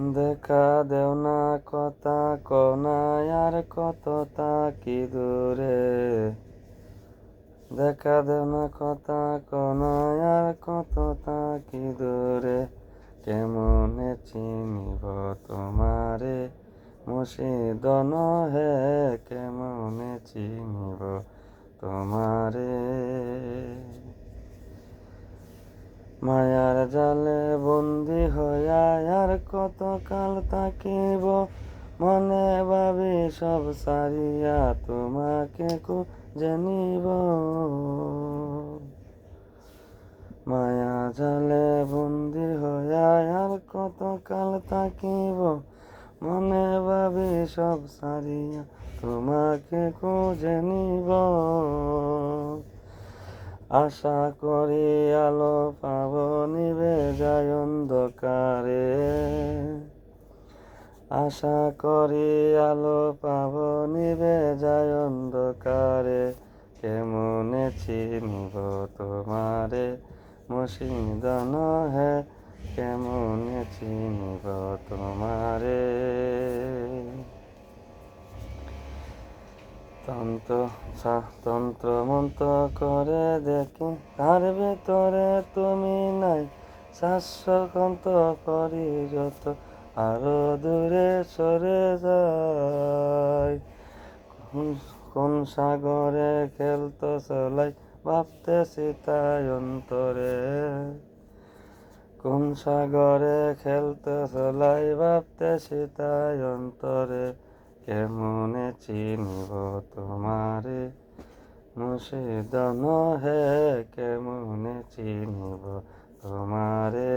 দেখা দেও না কথা, কনায় আর কত তাকি দূরে। দেখা দেও না কথা, কনায় আর কত তাকি দূরে। কেমনে চিনিব তোমারে? মুর্শিদন হে কেমনে চিনিব তোমারে? মায়ার জালে বন্দি হইয়া আর কত কাল থাকিব? মনে ভাবি সব সারিয়া তোমাকে জানিব মায়া জালে বন্দি হইয়া আর কত কাল থাকিব? মনে ভাবি সব সারিয়া তোমাকে খুঁজে নিব। আশা করি আলো পাব নিবে যায় অন্ধকারে। আশা করি আলো পাব, নিবে যায় অন্ধকারে। কেমনে চিনিব তোমারে? মুসিদন হে, কেমনে চিনিব তোমারে? তন্ত্র তন্ত্র মন্ত্র করে দেখি, তার ভেতরে তুমি শাশ্বত করি যত আরও দূরে সরে যায়। কোন সাগরে খেলতো চলাই ভাবতে সীতায় অন্তরে। কোন সাগরে খেলতে চলাই ভাবতে সীতায় অন্তরে। কেমনে চিনিব তোমারে? মুর্শিদন হে কেমনে চিনিব তোমারে